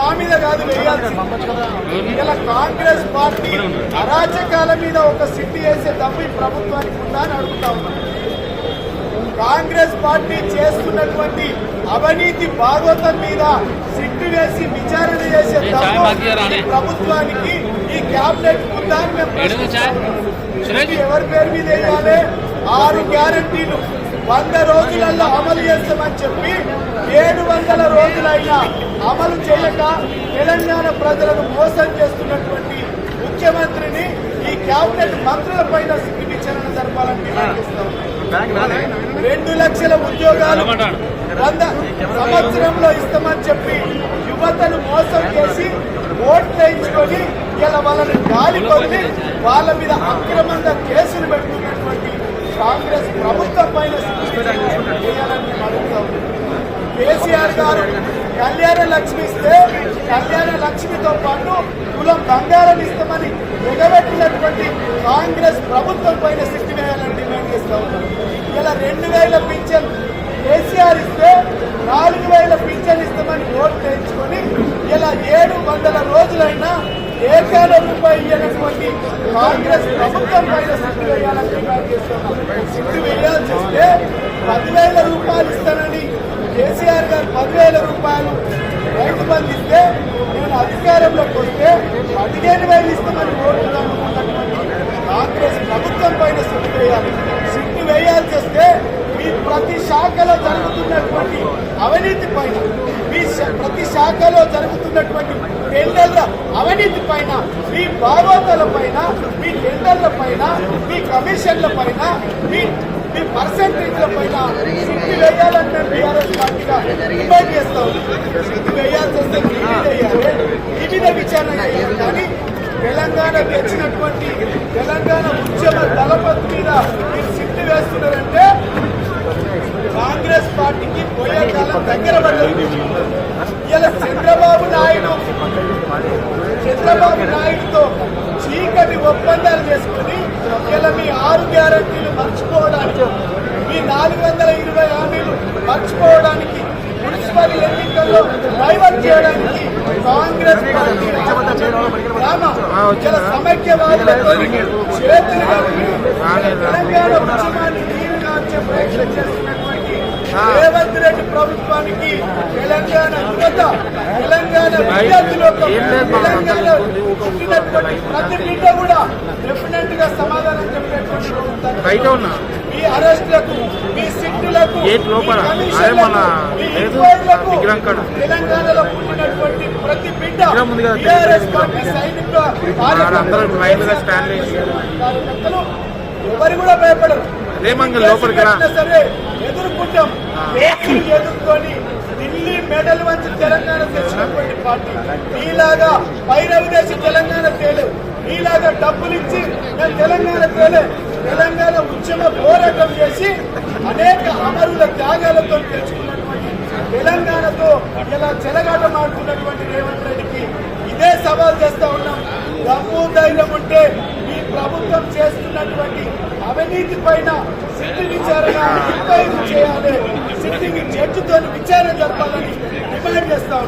మా మీద కాదు వేయాల్సింది. ఇలా కాంగ్రెస్ పార్టీ అరాచకాల మీద ఒక సిట్టి వేసే తప్పు ఈ ప్రభుత్వానికి ఉందా అని అడుగుతా ఉన్నాం. కాంగ్రెస్ పార్టీ చేస్తున్నటువంటి అవినీతి భాగవతం మీద సిట్టు వేసి విచారణ చేసే? ఈ ప్రభుత్వానికి ఈ క్యాబినెట్ ఉందా అని మేము? ఎవరి పేరు మీద వేయాలి? ఆరు గ్యారంటీలు. వంద రోజులలో అమలు చేస్తామని చెప్పి ఏడు వందల రోజులైనా అమలు చేయక తెలంగాణ ప్రజలను మోసం చేస్తున్నటువంటి ముఖ్యమంత్రిని ఈ కేబినెట్ మంత్రుల పైన సిగ్గు విచారణ జరపాలని రెండు లక్షల ఉద్యోగాలు? వంద సంవత్సరంలో ఇస్తామని చెప్పి యువతను మోసం చేసి ఓట్లు వేయించుకొని ఇలా వాళ్ళని గాలి కొద్ది వాళ్ళ మీద అక్రమంగా కేసులు పెడుతున్నటువంటి కాంగ్రెస్ ప్రభుత్వం పైన కేసీఆర్ గారు కళ్యాణ లక్ష్మి ఇస్తే కళ్యాణ లక్ష్మితో పాటు కులం బంగారం ఇస్తామని ఎగబెట్టినటువంటి కాంగ్రెస్ ప్రభుత్వం పైన శక్తి వేయాలని డిమాండ్ చేస్తా ఉన్నారు. ఇలా రెండు వేల పింఛన్ కేసీఆర్ ఇస్తే నాలుగు వేల పింఛన్ ఇస్తామని ఓట్లు వేయించుకొని ఇలా ఏడు వందల రోజులైనా ఏకాల రూపాయి ఇవ్వనటువంటి కాంగ్రెస్ ప్రభుత్వం పైన సిట్టు వేయాలని డిమాండ్ చేస్తున్నాం. శక్తి వేయాల్సి వస్తే పదివేల రూపాయలు ఇస్తానని కేసీఆర్ గారు పదివేల రూపాయలు రైతు బంధు ఇస్తే నేను అధికారంలోకి వస్తే పదిహేను వేలు ఇస్తామని ఓట్లు కాంగ్రెస్ ప్రభుత్వం పైన సిట్టు వేయాలి. సిట్టు వేయాల్సి వస్తే మీ ప్రతి శాఖలో జరుగుతున్నటువంటి అవినీతి పైన మీ ప్రతి శాఖలో జరుగుతున్నటువంటి టెండర్ల అవినీతి పైన మీ భాగవతాల పైన మీ టెండర్ల పైన మీ కమిషన్ల పైన మీ మీ పర్సంటేజ్ల పైన సిట్టు వేయాలని మేము బీఆర్ఎస్ పార్టీగా డిమాండ్ చేస్తాం సిట్టు వేయాల్సి వస్తే వేయాలి విచారణ చేయాలి. కానీ తెలంగాణ వచ్చినటువంటి తెలంగాణ ఉద్యమ దళపతి మీద మీరు సిట్టు వేస్తున్నారంటే కాంగ్రెస్ పార్టీకి పోయే కాలం దగ్గర పడ్డది. ఇలా చంద్రబాబు నాయుడు చంద్రబాబు నాయుడుతో చీకటి ఒప్పందాలు చేసుకుని ఇలా మీ ఆరు గ్యారంటీలు మర్చిపోవడానికి మీ నాలుగు వందల ఇరవై హామీలు మర్చిపోవడానికి మున్సిపల్ ఎన్నికల్లో డైవర్ట్ చేయడానికి కాంగ్రెస్ పార్టీ ఇలా సమైక్యవాదులతో చేతులు తెలంగాణ ఉద్యమాన్ని నీరుగా వచ్చే ప్రయత్నం చేస్తున్నటువంటి రేవంత్ రెడ్డి ప్రభుత్వానికి తెలంగాణ యువత తెలంగాణ విద్యార్థులకు తెలంగాణ పుట్టినటువంటి ప్రతి బిడ్డ కూడా డెఫినెట్గా సమాధానం చెప్పేటువంటి. మీ అరెస్టులకు మీ సిట్టులకు. తెలంగాణలో పుట్టినటువంటి ప్రతి బిడ్డ. టీఆర్ఎస్ పార్టీ సైనిక ఎవరు కూడా భయపడరు. సరే ఎదుర్కొంటాం. ఎదుర్కొని ఢిల్లీ మెడల్ వంచి తెలంగాణ తెచ్చినటువంటి పార్టీ. మీలాగా పైరవి దేశం తెలంగాణ తేలేవు మీలాగా డబ్బులు ఇచ్చి తెలంగాణ తేలే. తెలంగాణ ఉద్యమ పోరాటం చేసి అనేక అమరుల త్యాగాలతో తెచ్చుకున్నటువంటి తెలంగాణతో ఇలా చెలగాటం ఆడుతున్నటువంటి రేవంత్ రెడ్డికి ఇదే సవాల్ చేస్తా ఉన్నాం. దమ్ము ధైర్యం ఉంటే ప్రభుత్వం చేస్తున్నటువంటి అవినీతి పైన సిట్టి విచారణ ఎంక్వైరీ చేయాలి. సిట్టింగ్ జడ్జితో విచారణ జరపాలని డిమాండ్ చేస్తా